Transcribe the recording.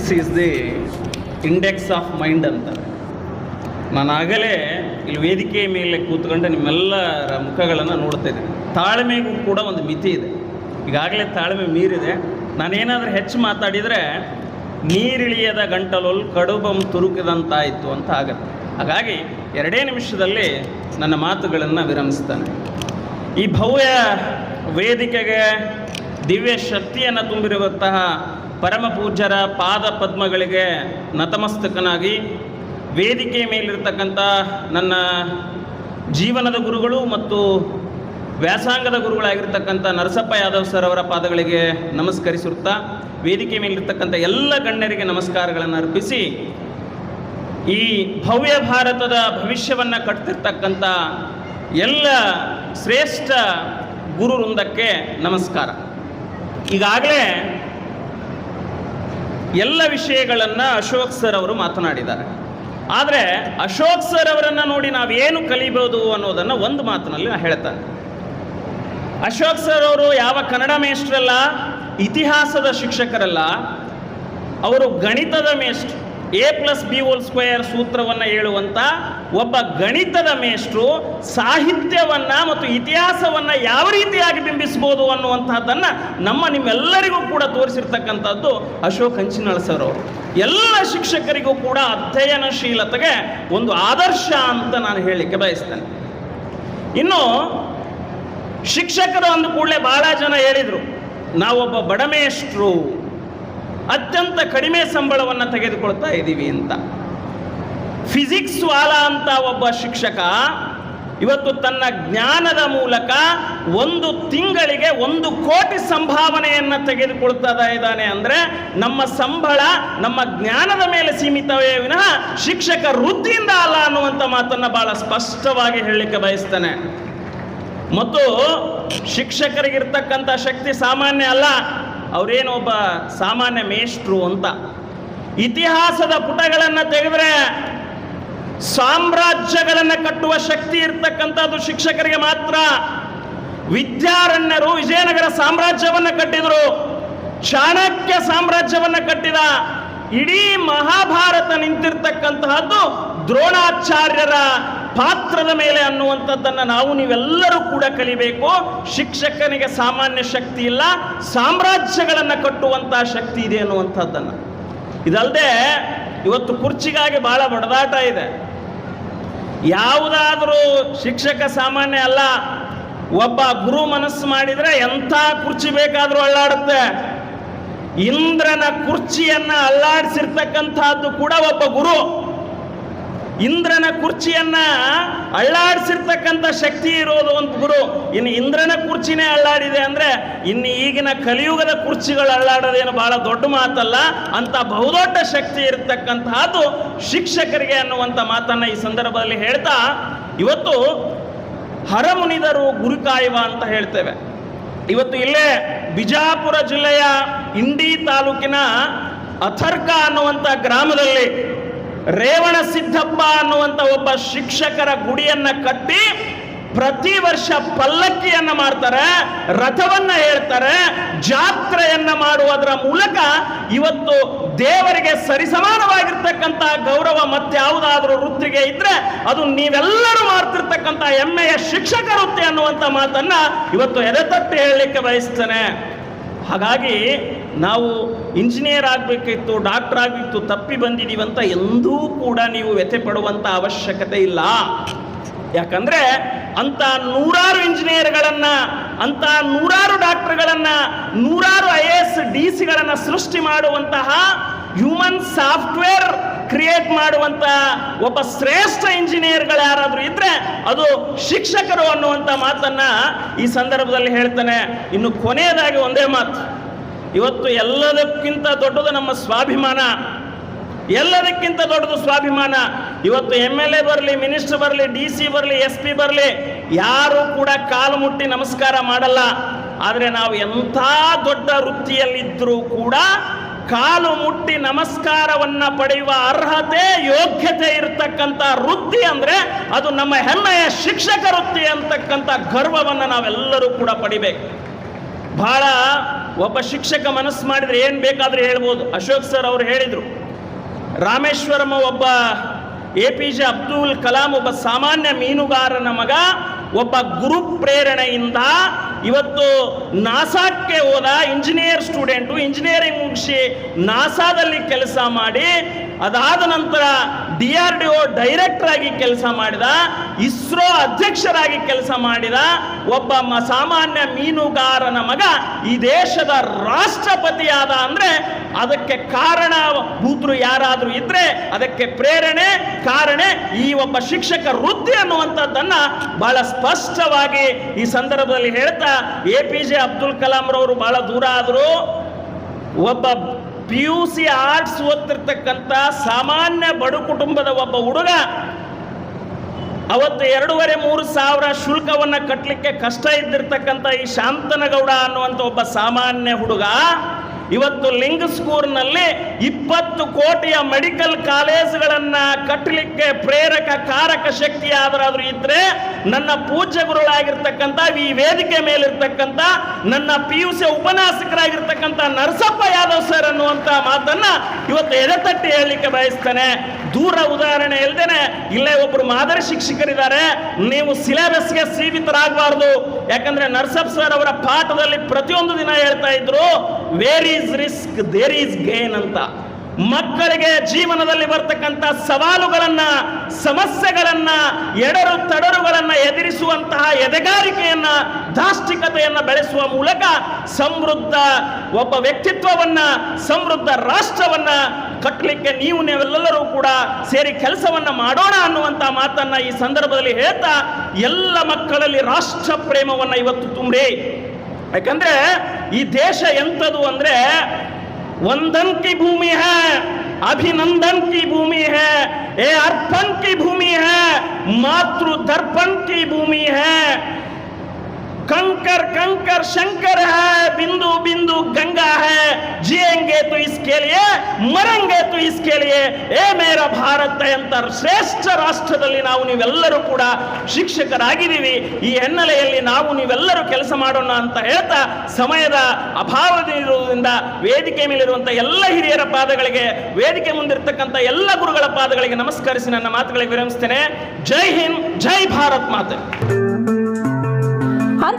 This is the index of mind ಅಂತಾರೆ ನಾನು ಆಗಲೇ ಇಲ್ಲಿ ವೇದಿಕೆಯ ಮೇಲೆ ಕೂತ್ಕೊಂಡು ನಿಮ್ಮೆಲ್ಲರ ಮುಖಗಳನ್ನು ನೋಡ್ತಾ ಇದ್ದೀನಿ. ತಾಳ್ಮೆಗೂ ಕೂಡ ಒಂದು ಮಿತಿ ಇದೆ. ಈಗಾಗಲೇ ತಾಳ್ಮೆ ಮೀರಿದೆ. ನಾನೇನಾದರೂ ಹೆಚ್ಚು ಮಾತಾಡಿದರೆ ನೀರಿಳಿಯದ ಗಂಟಲಲ್ಲಿ ಕಡುಬಂ ತುರುಕಿದಂತಾಯಿತು ಅಂತ ಆಗತ್ತೆ. ಹಾಗಾಗಿ ಎರಡೇ ನಿಮಿಷದಲ್ಲಿ ನನ್ನ ಮಾತುಗಳನ್ನು ವಿರಮಿಸ್ತಾನೆ. ಈ ಭವ್ಯ ವೇದಿಕೆಗೆ ದಿವ್ಯ ಶಕ್ತಿಯನ್ನು ತುಂಬಿರುವಂತಹ ಪರಮ ಪೂಜ್ಯರ ಪಾದ ಪದ್ಮಗಳಿಗೆ ನತಮಸ್ತಕನಾಗಿ ವೇದಿಕೆ ಮೇಲಿರ್ತಕ್ಕಂಥ ನನ್ನ ಜೀವನದ ಗುರುಗಳು ಮತ್ತು ವ್ಯಾಸಂಗದ ಗುರುಗಳಾಗಿರ್ತಕ್ಕಂಥ ನರಸಪ್ಪ ಯಾದವ್ ಸರ್ ಅವರ ಪಾದಗಳಿಗೆ ನಮಸ್ಕರಿಸುತ್ತಾ ವೇದಿಕೆ ಮೇಲಿರ್ತಕ್ಕಂಥ ಎಲ್ಲ ಗಣ್ಯರಿಗೆ ನಮಸ್ಕಾರಗಳನ್ನು ಅರ್ಪಿಸಿ ಈ ಭವ್ಯ ಭಾರತದ ಭವಿಷ್ಯವನ್ನು ಕಟ್ತಿರ್ತಕ್ಕಂಥ ಎಲ್ಲ ಶ್ರೇಷ್ಠ ಗುರು ವೃಂದಕ್ಕೆ ನಮಸ್ಕಾರ. ಈಗಾಗಲೇ ಎಲ್ಲ ವಿಷಯಗಳನ್ನು ಅಶೋಕ್ ಸರ್ ಅವರು ಮಾತನಾಡಿದ್ದಾರೆ. ಆದರೆ ಅಶೋಕ್ ಸರ್ ಅವರನ್ನು ನೋಡಿ ನಾವೇನು ಕಲಿಬೋದು ಅನ್ನೋದನ್ನು ಒಂದು ಮಾತಿನಲ್ಲಿ ನಾನು ಹೇಳ್ತಾನೆ. ಅಶೋಕ್ ಸರ್ ಅವರು ಯಾವ ಕನ್ನಡ ಮೇಷ್ಟ್ರಲ್ಲ, ಇತಿಹಾಸದ ಶಿಕ್ಷಕರಲ್ಲ, ಅವರು ಗಣಿತದ ಮೇಷ್ಟ್ರು. A plus B whole square ಸೂತ್ರವನ್ನು ಹೇಳುವಂಥ ಒಬ್ಬ ಗಣಿತದ ಮೇಷ್ಟ್ರು ಸಾಹಿತ್ಯವನ್ನು ಮತ್ತು ಇತಿಹಾಸವನ್ನು ಯಾವ ರೀತಿಯಾಗಿ ಬಿಂಬಿಸ್ಬೋದು ಅನ್ನುವಂತಹದ್ದನ್ನು ನಮ್ಮ ನಿಮ್ಮೆಲ್ಲರಿಗೂ ಕೂಡ ತೋರಿಸಿರ್ತಕ್ಕಂಥದ್ದು ಅಶೋಕ್ ಹಂಚಿನಳ್ ಸರ್ ಅವರು. ಎಲ್ಲ ಶಿಕ್ಷಕರಿಗೂ ಕೂಡ ಅಧ್ಯಯನಶೀಲತೆಗೆ ಒಂದು ಆದರ್ಶ ಅಂತ ನಾನು ಹೇಳಲಿಕ್ಕೆ ಬಯಸ್ತೇನೆ. ಇನ್ನು ಶಿಕ್ಷಕರು ಅಂದ ಕೂಡಲೇ ಬಹಳ ಜನ ಹೇಳಿದರು, ನಾವೊಬ್ಬ ಬಡಮೇಷ್ಟ್ರು ಅತ್ಯಂತ ಕಡಿಮೆ ಸಂಬಳವನ್ನು ತೆಗೆದುಕೊಳ್ತಾ ಇದ್ದೀವಿ ಅಂತ. ಫಿಸಿಕ್ಸ್ ವಾಲ ಅಂತ ಒಬ್ಬ ಶಿಕ್ಷಕ ಇವತ್ತು ತನ್ನ ಜ್ಞಾನದ ಮೂಲಕ ಒಂದು ತಿಂಗಳಿಗೆ ಒಂದು ಕೋಟಿ ಸಂಭಾವನೆಯನ್ನು ತೆಗೆದುಕೊಳ್ತಾ ಇದ್ದಾನೆ ಅಂದರೆ ನಮ್ಮ ಸಂಬಳ ನಮ್ಮ ಜ್ಞಾನದ ಮೇಲೆ ಸೀಮಿತವೇ ವಿನಃ ಶಿಕ್ಷಕ ವೃತ್ತಿಯಿಂದ ಅಲ್ಲ ಅನ್ನುವಂಥ ಮಾತನ್ನು ಬಹಳ ಸ್ಪಷ್ಟವಾಗಿ ಹೇಳಲಿಕ್ಕೆ ಬಯಸ್ತಾನೆ. ಮತ್ತು ಶಿಕ್ಷಕರಿಗಿರ್ತಕ್ಕಂಥ ಶಕ್ತಿ ಸಾಮಾನ್ಯ ಅಲ್ಲ. ಅವರೇನು ಒಬ್ಬ ಸಾಮಾನ್ಯ ಮೇಷ್ಟ್ರು ಅಂತ. ಇತಿಹಾಸದ ಪುಟಗಳನ್ನು ತೆಗೆದ್ರೆ ಸಾಮ್ರಾಜ್ಯಗಳನ್ನು ಕಟ್ಟುವ ಶಕ್ತಿ ಇರ್ತಕ್ಕಂಥದ್ದು ಶಿಕ್ಷಕರಿಗೆ ಮಾತ್ರ. ವಿದ್ಯಾರಣ್ಯರು ವಿಜಯನಗರ ಸಾಮ್ರಾಜ್ಯವನ್ನು ಕಟ್ಟಿದರು. ಚಾಣಕ್ಯ ಸಾಮ್ರಾಜ್ಯವನ್ನು ಕಟ್ಟಿದ ಇಡೀ ಮಹಾಭಾರತ ನಿಂತಿರ್ತಕ್ಕಂತಹದ್ದು ದ್ರೋಣಾಚಾರ್ಯರ ಪಾತ್ರದ ಮೇಲೆ ಅನ್ನುವಂಥದ್ದನ್ನು ನಾವು ನೀವೆಲ್ಲರೂ ಕೂಡ ಕಲಿಬೇಕು. ಶಿಕ್ಷಕನಿಗೆ ಸಾಮಾನ್ಯ ಶಕ್ತಿ ಇಲ್ಲ, ಸಾಮ್ರಾಜ್ಯಗಳನ್ನು ಕಟ್ಟುವಂತಹ ಶಕ್ತಿ ಇದೆ ಅನ್ನುವಂಥದ್ದನ್ನು. ಇದಲ್ಲದೆ ಇವತ್ತು ಕುರ್ಚಿಗಾಗಿ ಬಹಳ ಬಡದಾಟ ಇದೆ. ಯಾವುದಾದರೂ ಶಿಕ್ಷಕ ಸಾಮಾನ್ಯ ಅಲ್ಲ, ಒಬ್ಬ ಗುರು ಮನಸ್ಸು ಮಾಡಿದರೆ ಎಂಥ ಕುರ್ಚಿ ಬೇಕಾದರೂ ಅಳ್ಳಾಡುತ್ತೆ. ಇಂದ್ರನ ಕುರ್ಚಿಯನ್ನು ಅಲ್ಲಾಡಿಸಿರ್ತಕ್ಕಂಥದ್ದು ಕೂಡ ಒಬ್ಬ ಗುರು. ಇಂದ್ರನ ಕುರ್ಚಿಯನ್ನ ಅಳ್ಳಾಡಿಸಿರ್ತಕ್ಕಂಥ ಶಕ್ತಿ ಇರೋದು ಒಂದು ಗುರು. ಇನ್ನು ಇಂದ್ರನ ಕುರ್ಚಿನೇ ಅಳ್ಳಾಡಿದೆ ಅಂದ್ರೆ ಇನ್ನು ಈಗಿನ ಕಲಿಯುಗದ ಕುರ್ಚಿಗಳು ಅಳ್ಳಾಡೋದೇನು ಬಹಳ ದೊಡ್ಡ ಮಾತಲ್ಲ, ಅಂತ ಬಹುದೊಡ್ಡ ಶಕ್ತಿ ಇರತಕ್ಕಂತಹದ್ದು ಶಿಕ್ಷಕರಿಗೆ ಅನ್ನುವಂಥ ಮಾತನ್ನ ಈ ಸಂದರ್ಭದಲ್ಲಿ ಹೇಳ್ತಾ, ಇವತ್ತು ಹರಮುನಿದರು ಗುರುಕಾಯುವ ಅಂತ ಹೇಳ್ತೇವೆ. ಇವತ್ತು ಇಲ್ಲೇ ಬಿಜಾಪುರ ಜಿಲ್ಲೆಯ ಇಂಡಿ ತಾಲೂಕಿನ ಅಥರ್ಕ ಅನ್ನುವಂಥ ಗ್ರಾಮದಲ್ಲಿ ರೇವಣ ಸಿದ್ದಪ್ಪ ಅನ್ನುವಂಥ ಒಬ್ಬ ಶಿಕ್ಷಕರ ಗುಡಿಯನ್ನ ಕಟ್ಟಿ ಪ್ರತಿ ವರ್ಷ ಪಲ್ಲಕ್ಕಿಯನ್ನ ಮಾಡ್ತಾರೆ, ರಥವನ್ನ ಹೇಳ್ತಾರೆ ಜಾತ್ರೆಯನ್ನ ಮಾಡುವುದರ ಮೂಲಕ ಇವತ್ತು ದೇವರಿಗೆ ಸರಿಸಮಾನವಾಗಿರ್ತಕ್ಕಂಥ ಗೌರವ ಮತ್ಯಾವುದಾದ್ರೂ ವೃತ್ತಿಗೆ ಇದ್ರೆ ಅದು ನೀವೆಲ್ಲರೂ ಮಾಡ್ತಿರ್ತಕ್ಕಂಥ ಹೆಮ್ಮೆಯ ಶಿಕ್ಷಕ ವೃತ್ತಿ ಅನ್ನುವಂಥ ಮಾತನ್ನ ಇವತ್ತು ಎದೆತಟ್ಟಿ ಹೇಳಲಿಕ್ಕೆ ಬಯಸ್ತೇನೆ. ಹಾಗಾಗಿ ನಾವು ಇಂಜಿನಿಯರ್ ಆಗಬೇಕಿತ್ತು, ಡಾಕ್ಟರ್ ಆಗಬೇಕಿತ್ತು ತಪ್ಪಿ ಅಂತ ಎಂದೂ ಕೂಡ ನೀವು ವ್ಯಥೆ ಪಡುವಂಥ ಅವಶ್ಯಕತೆ ಇಲ್ಲ. ಯಾಕಂದರೆ ಅಂಥ ನೂರಾರು ಇಂಜಿನಿಯರ್ಗಳನ್ನು, ಅಂಥ ನೂರಾರು ಡಾಕ್ಟರ್ಗಳನ್ನು, ನೂರಾರು ಐ ಎ ಎಸ್, ಡಿ ಸಿಗಳನ್ನು ಸೃಷ್ಟಿ ಮಾಡುವಂತಹ ಹ್ಯೂಮನ್ ಸಾಫ್ಟ್ವೇರ್ ಕ್ರಿಯೇಟ್ ಮಾಡುವಂಥ ಒಬ್ಬ ಶ್ರೇಷ್ಠ ಇಂಜಿನಿಯರ್ಗಳು ಯಾರಾದರೂ ಇದ್ದರೆ ಅದು ಶಿಕ್ಷಕರು ಅನ್ನುವಂಥ ಮಾತನ್ನು ಈ ಸಂದರ್ಭದಲ್ಲಿ ಹೇಳ್ತಾನೆ. ಇನ್ನು ಕೊನೆಯದಾಗಿ ಒಂದೇ ಮಾತು. ಇವತ್ತು ಎಲ್ಲದಕ್ಕಿಂತ ದೊಡ್ಡದು ನಮ್ಮ ಸ್ವಾಭಿಮಾನ. ಎಲ್ಲದಕ್ಕಿಂತ ದೊಡ್ಡದು ಸ್ವಾಭಿಮಾನ. ಇವತ್ತು ಎಂ ಎಲ್ ಎ ಬರಲಿ ಮಿನಿಸ್ಟರ್ ಬರಲಿ ಡಿ ಸಿ ಬರಲಿ ಎಸ್ ಪಿ ಬರಲಿ, ಯಾರು ಕೂಡ ಕಾಲು ಮುಟ್ಟಿ ನಮಸ್ಕಾರ ಮಾಡಲ್ಲ. ಆದರೆ ನಾವು ಎಂಥ ದೊಡ್ಡ ವೃತ್ತಿಯಲ್ಲಿದ್ದರೂ ಕೂಡ ಕಾಲು ಮುಟ್ಟಿ ನಮಸ್ಕಾರವನ್ನು ಪಡೆಯುವ ಅರ್ಹತೆ, ಯೋಗ್ಯತೆ ಇರತಕ್ಕಂಥ ವೃತ್ತಿ ಅಂದರೆ ಅದು ನಮ್ಮ ಹೆಮ್ಮೆಯ ಶಿಕ್ಷಕ ವೃತ್ತಿ ಅಂತಕ್ಕಂಥ ಗರ್ವವನ್ನು ನಾವೆಲ್ಲರೂ ಕೂಡ ಪಡಿಬೇಕು. ಬಹಳ ಒಬ್ಬ ಶಿಕ್ಷಕ ಮನಸ್ಸು ಮಾಡಿದರೆ ಏನು ಬೇಕಾದರೂ ಹೇಳ್ಬೋದು. ಅಶೋಕ್ ಸರ್ ಅವರು ಹೇಳಿದರು ರಾಮೇಶ್ವರಂ ಒಬ್ಬ A P J Abdul Kalam ಒಬ್ಬ ಸಾಮಾನ್ಯ ಮೀನುಗಾರನ ಮಗ, ಒಬ್ಬ ಗುರು ಪ್ರೇರಣೆಯಿಂದ ಇವತ್ತು ನಾಸಾಕ್ಕೆ ಹೋದ ಇಂಜಿನಿಯರ್ ಸ್ಟೂಡೆಂಟು ಇಂಜಿನಿಯರಿಂಗ್ ಮುಗಿಸಿ ನಾಸಾದಲ್ಲಿ ಕೆಲಸ ಮಾಡಿ, ಅದಾದ ನಂತರ D R D O director ಆಗಿ ಕೆಲಸ ಮಾಡಿದ, ಇಸ್ರೋ ಅಧ್ಯಕ್ಷರಾಗಿ ಕೆಲಸ ಮಾಡಿದ ಒಬ್ಬ ಸಾಮಾನ್ಯ ಮೀನುಗಾರನ ಮಗ ಈ ದೇಶದ ರಾಷ್ಟ್ರಪತಿಯಾದ ಅಂದ್ರೆ ಅದಕ್ಕೆ ಕಾರಣ ಭೂತರು ಯಾರಾದರೂ ಇದ್ರೆ ಅದಕ್ಕೆ ಪ್ರೇರಣೆ, ಕಾರಣ ಈ ಒಬ್ಬ ಶಿಕ್ಷಕ ವೃತ್ತಿ ಅನ್ನುವಂಥದ್ದನ್ನ ಬಹಳ ಸ್ಪಷ್ಟವಾಗಿ ಈ ಸಂದರ್ಭದಲ್ಲಿ ಹೇಳ್ತಾ A P J Abdul Kalam ರವರು ಬಹಳ ದೂರ ಆದರು ಒಬ್ಬ ಪಿ ಯು ಸಿ ಆರ್ಟ್ಸ್ ಓದ್ತಿರ್ತಕ್ಕಂಥ ಸಾಮಾನ್ಯ ಬಡು ಕುಟುಂಬದ ಒಬ್ಬ ಹುಡುಗ ಅವತ್ತು ಎರಡೂವರೆ ಮೂರು ಸಾವಿರ ಶುಲ್ಕವನ್ನ ಕಟ್ಟಲಿಕ್ಕೆ ಕಷ್ಟ ಇದ್ದಿರ್ತಕ್ಕಂಥ ಈ ಶಾಂತನಗೌಡ ಅನ್ನುವಂಥ ಒಬ್ಬ ಸಾಮಾನ್ಯ ಹುಡುಗ ಇವತ್ತು ಲಿಂಗ್ ಸ್ಕೂರ್ನಲ್ಲಿ ಇಪ್ಪತ್ತು ಕೋಟಿಯ ಮೆಡಿಕಲ್ ಕಾಲೇಜ್ಗಳನ್ನ ಕಟ್ಟಲಿಕ್ಕೆ ಪ್ರೇರಕ ಕಾರಕ ಶಕ್ತಿ ಆದರಾದ್ರೂ ಇದ್ರೆ ನನ್ನ ಪೂಜ್ಯ ಗುರುಗಳಾಗಿರ್ತಕ್ಕಂಥ ಈ ವೇದಿಕೆ ಮೇಲಿರ್ತಕ್ಕಂಥ ನನ್ನ ಪಿ ಯು ಸಿ ಉಪನ್ಯಾಸಕರಾಗಿರ್ತಕ್ಕಂಥ ನರಸಪ್ಪ ಯಾದವ್ ಸರ್ ಅನ್ನುವಂಥ ಮಾತನ್ನ ಇವತ್ತು ಎದೆತಟ್ಟಿ ಹೇಳಲಿಕ್ಕೆ ಬಯಸ್ತೇನೆ. ದೂರ ಉದಾಹರಣೆ ಇಲ್ಲದೇನೆ ಇಲ್ಲೇ ಒಬ್ಬರು ಮಾದರಿ ಶಿಕ್ಷಕರಿದ್ದಾರೆ. ನೀವು ಸಿಲೆಬಸ್ಗೆ ಸೀಮಿತರಾಗಬಾರ್ದು. ಯಾಕಂದ್ರೆ ನರ್ಸಪ್ ಸರ್ ಅವರ ಪಾಠದಲ್ಲಿ ಪ್ರತಿಯೊಂದು ದಿನ ಹೇಳ್ತಾ ಇದ್ರು where is risk there is gain ಅಂತ. ಮಕ್ಕಳಿಗೆ ಜೀವನದಲ್ಲಿ ಬರ್ತಕ್ಕಂಥ ಸವಾಲುಗಳನ್ನ, ಸಮಸ್ಯೆಗಳನ್ನ, ಎಡರು ತಡರುಗಳನ್ನ ಎದುರಿಸುವಂತಹ ಎದೆಗಾರಿಕೆಯನ್ನ, ದಾಷ್ಟಿಕತೆಯನ್ನ ಬೆಳೆಸುವ ಮೂಲಕ ಸಮೃದ್ಧ ಒಬ್ಬ ವ್ಯಕ್ತಿತ್ವವನ್ನ, ಸಮೃದ್ಧ ರಾಷ್ಟ್ರವನ್ನ ಕಟ್ಟಲಿಕ್ಕೆ ನೀವು ನೀವೆಲ್ಲರೂ ಕೂಡ ಸೇರಿ ಕೆಲಸವನ್ನ ಮಾಡೋಣ ಅನ್ನುವಂತ ಮಾತನ್ನ ಈ ಸಂದರ್ಭದಲ್ಲಿ ಹೇಳ್ತಾ ಎಲ್ಲ ಮಕ್ಕಳಲ್ಲಿ ರಾಷ್ಟ್ರ ಪ್ರೇಮವನ್ನ ಇವತ್ತು ತುಂಬ್ರಿ. ಯಾಕಂದ್ರೆ ಈ ದೇಶ ಎಂಥದ್ದು ಅಂದ್ರೆ वंदन की भूमि है, अभिनंदन की भूमि है ये अर्पण की भूमि है मातृ दर्पण की भूमि है। कंकर कंकर शंकर है बिंदु बिंदु गंगा है जिएंगे तो इसके लिए मरेंगे तो इसके लिए ಏ ಮೇರ ಭಾರತ ಅಂತ ಶ್ರೇಷ್ಠ ರಾಷ್ಟ್ರದಲ್ಲಿ ನಾವು ನೀವೆಲ್ಲರೂ ಕೂಡ ಶಿಕ್ಷಕರಾಗಿದ್ದೀವಿ ಈ ಹಿನ್ನೆಲೆಯಲ್ಲಿ ನಾವು ನೀವೆಲ್ಲರೂ ಕೆಲಸ ಮಾಡೋಣ ಅಂತ ಹೇಳ್ತಾ ಸಮಯದ ಅಭಾವದಿರುವುದರಿಂದ ವೇದಿಕೆ ಮೇಲಿರುವಂತಹ ಎಲ್ಲ ಹಿರಿಯರ ಪಾದಗಳಿಗೆ ವೇದಿಕೆ ಮುಂದಿರ್ತಕ್ಕಂಥ ಎಲ್ಲ ಗುರುಗಳ ಪಾದಗಳಿಗೆ ನಮಸ್ಕರಿಸಿ ನನ್ನ ಮಾತುಗಳಿಗೆ ವಿರಮಿಸ್ತೇನೆ ಜೈ ಹಿಂದ್ ಜೈ ಭಾರತ್ ಮಾತೆ ಆರ್